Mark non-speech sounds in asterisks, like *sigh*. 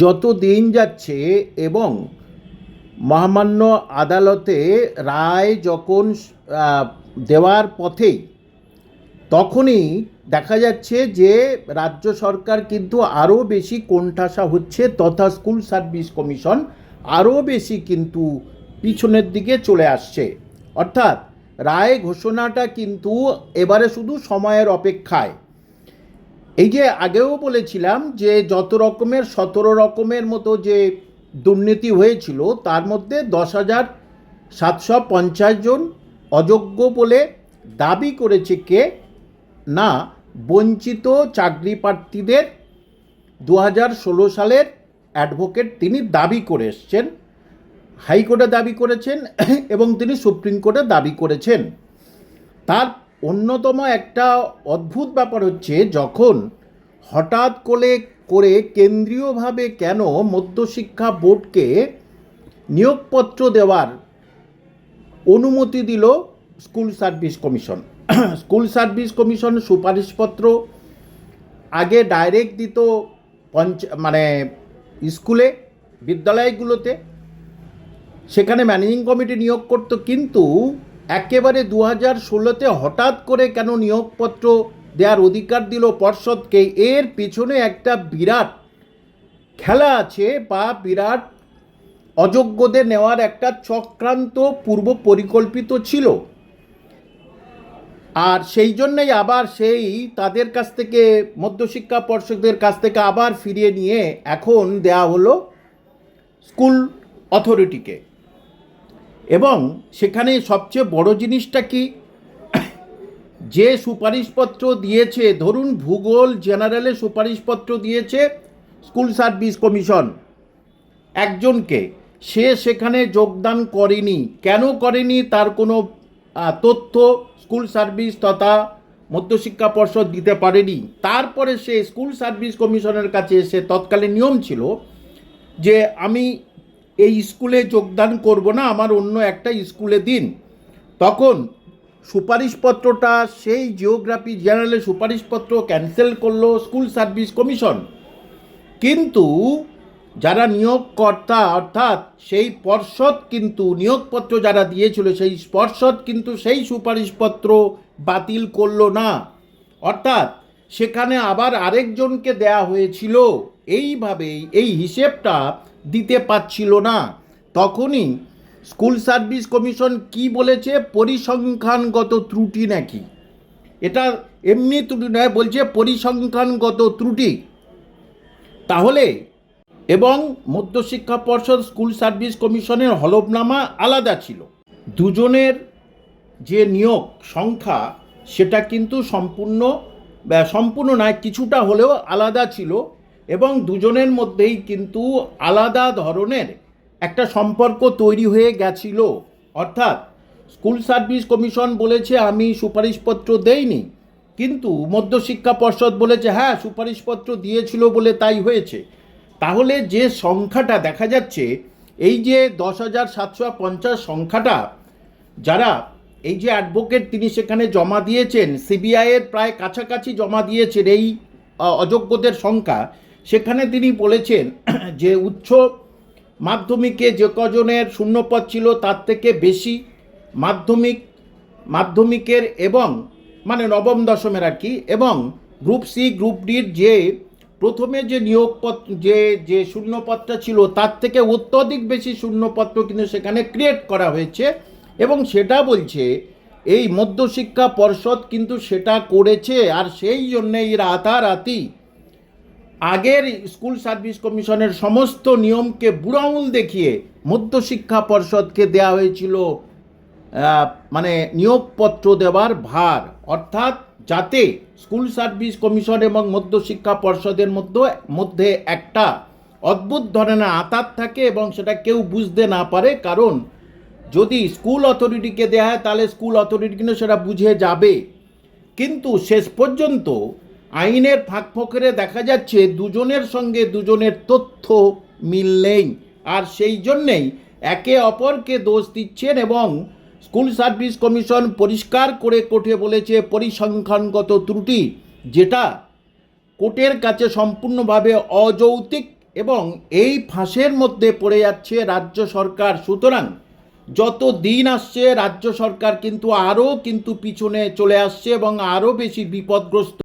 যত দিন যাচ্ছে এবং মহামান্য আদালতে রায় যখন দেওয়ার পথেই, তখনই দেখা যাচ্ছে যে রাজ্য সরকার কিন্তু আরও বেশি কোণঠাসা হচ্ছে, তথা স্কুল সার্ভিস কমিশন আরও বেশি কিন্তু পিছনের দিকে চলে আসছে। অর্থাৎ রায় ঘোষণাটা কিন্তু এবারে শুধু সময়ের অপেক্ষায়। এই যে আগেও বলেছিলাম যে যত রকমের, সতেরো রকমের মতো যে দুর্নীতি হয়েছিল, তার মধ্যে দশ হাজার সাতশো পঞ্চাশ জন অযোগ্য বলে দাবি করেছে কে? না, বঞ্চিত চাকরি প্রার্থীদের দু হাজার ষোলো সালের অ্যাডভোকেট তিনি দাবি করে এসছেন, হাইকোর্টে দাবি করেছেন, এবং তিনি সুপ্রিম কোর্টে দাবি করেছেন। তার অন্যতম একটা অদ্ভুত ব্যাপার হচ্ছে যখন হঠাৎ করে করে কেন্দ্রীয়ভাবে কেন মধ্যশিক্ষা বোর্ডকে নিয়োগপত্র দেওয়ার অনুমতি দিল school service commission. *clears throat* School service commission সুপারিশপত্র আগে ডাইরেক্ট দিত পঞ্চ মানে স্কুলে, বিদ্যালয়গুলোতে। সেখানে ম্যানেজিং কমিটি নিয়োগ করত, কিন্তু একেবারে দু হাজার ষোলোতে হঠাৎ করে কেন নিয়োগপত্র দেওয়ার অধিকার দিল পর্ষদকে? এর পিছনে একটা বিরাট খেলা আছে বা বিরাট অযোগ্যদের নেওয়ার একটা চক্রান্ত পূর্ব পরিকল্পিত ছিল। আর সেই জন্যই আবার সেই তাদের কাছ থেকে, মধ্যশিক্ষা পর্ষদের কাছ থেকে আবার ফিরিয়ে নিয়ে এখন দেয়া হলো স্কুল অথরিটিকে। এবং সেখানে সবচেয়ে বড় জিনিসটা কি? যে সুপারিশপত্র দিয়েছে, ধরুন ভূগোল জেনারেলে সুপারিশপত্র দিয়েছে স্কুল সার্ভিস কমিশন একজনকে, সে সেখানে যোগদান করেনি। কেন করেনি? তার কোনো তথ্য স্কুল সার্ভিস তথা মধ্যশিক্ষা পর্ষদ দিতে পারেনি। তারপরে সে স্কুল সার্ভিস কমিশনের কাছে এসে তৎকালীন নিয়ম ছিল যে আমি এই স্কুলে যোগদান করব না, আমার অন্য একটা স্কুলে দিন। তখন সুপারিশপত্রটা, সেই জিওগ্রাফি জেনারেলের সুপারিশপত্র ক্যান্সেল করল স্কুল সার্ভিস কমিশন। কিন্তু যারা নিয়োগকর্তা, অর্থাৎ সেই পর্ষদ কিন্তু, নিয়োগপত্র যারা দিয়েছিল, সেই পর্ষদ কিন্তু সেই সুপারিশপত্র বাতিল করল না। অর্থাৎ সেখানে আবার আরেকজনকে দেয়া হয়েছিল। এইভাবেই এই হিসেবটা দিতে পারছিল না। তখনই স্কুল সার্ভিস কমিশন কি বলেছে? পরিসংখ্যানগত ত্রুটি নাকি? এটা এমনি ত্রুটি নয়, বলছে পরিসংখ্যানগত ত্রুটি। তাহলে এবং মধ্যশিক্ষা পর্ষদ স্কুল সার্ভিস কমিশনের হলফনামা আলাদা ছিল। দুজনের যে নিয়োগ সংখ্যা, সেটা কিন্তু সম্পূর্ণ সম্পূর্ণ নয়, কিছুটা হলেও আলাদা ছিল এবং দুজনের মধ্যেই কিন্তু আলাদা ধরনের একটা সম্পর্ক তৈরি হয়ে গেছিল। অর্থাৎ স্কুল সার্ভিস কমিশন বলেছে, আমি সুপারিশপত্র দেইনি। কিন্তু মধ্যশিক্ষা পর্ষদ বলেছে হ্যাঁ সুপারিশপত্র দিয়েছিল বলে তাই হয়েছে। তাহলে যে সংখ্যাটা দেখা যাচ্ছে, এই যে দশ হাজার সাতশো পঞ্চাশ সংখ্যাটা, যারা এই যে অ্যাডভোকেট তিনি সেখানে জমা দিয়েছেন সিবিআইয়ের প্রায় কাছাকাছি জমা দিয়েছেন এই অযোগ্যদের সংখ্যা, সেখানে তিনি বলেছেন *clears throat* যে উচ্চ মাধ্যমিকে যে কজনের শূন্যপদ ছিল তার থেকে বেশি মাধ্যমিক, মাধ্যমিকের এবং মানে নবম দশমের আর কি, এবং গ্রুপ সি গ্রুপ ডির যে প্রথমে যে নিয়োগপত্র যে যে শূন্যপদটা ছিল তার থেকে অত্যধিক বেশি শূন্যপত্র কিন্তু সেখানে ক্রিয়েট করা হয়েছে। এবং সেটা বলছে, এই মধ্যশিক্ষা পর্ষদ কিন্তু সেটা করেছে আর সেই জন্যেই রাতারাতি। আগের স্কুল সার্ভিস কমিশনের সমস্ত নিয়মকে বুড়াউল দেখিয়ে মধ্যশিক্ষা পর্ষদকে দেওয়া হয়েছিল মানে নিয়োগপত্র দেওয়ার ভার। অর্থাৎ যাতে স্কুল সার্ভিস কমিশন এবং মধ্যশিক্ষা পর্ষদের মধ্যে মধ্যে একটা অদ্ভুত ধরনের আতাত থাকে এবং সেটা কেউ বুঝতে না পারে। কারণ যদি স্কুল অথরিটিকে দেওয়া হয়, তাহলে স্কুল অথরিটি কিন্তু সেটা বুঝে যাবে। কিন্তু শেষ পর্যন্ত আইনের ফাঁক ফোকরে দেখা যাচ্ছে, দুজনের সঙ্গে দুজনের তথ্য মিল নেই। আর সেই জন্যেই একে অপরকে দোষ দিচ্ছেন এবং স্কুল সার্ভিস কমিশন পরিষ্কার করে কোর্টে বলেছে পরিসংখ্যানগত ত্রুটি, যেটা কোর্টের কাছে সম্পূর্ণভাবে অযৌক্তিক এবং এই ফাঁসের মধ্যে পড়ে যাচ্ছে রাজ্য সরকার। সুতরাং যত দিন আসছে, রাজ্য সরকার কিন্তু আরও কিন্তু পিছনে চলে আসছে এবং আরও বেশি বিপদগ্রস্ত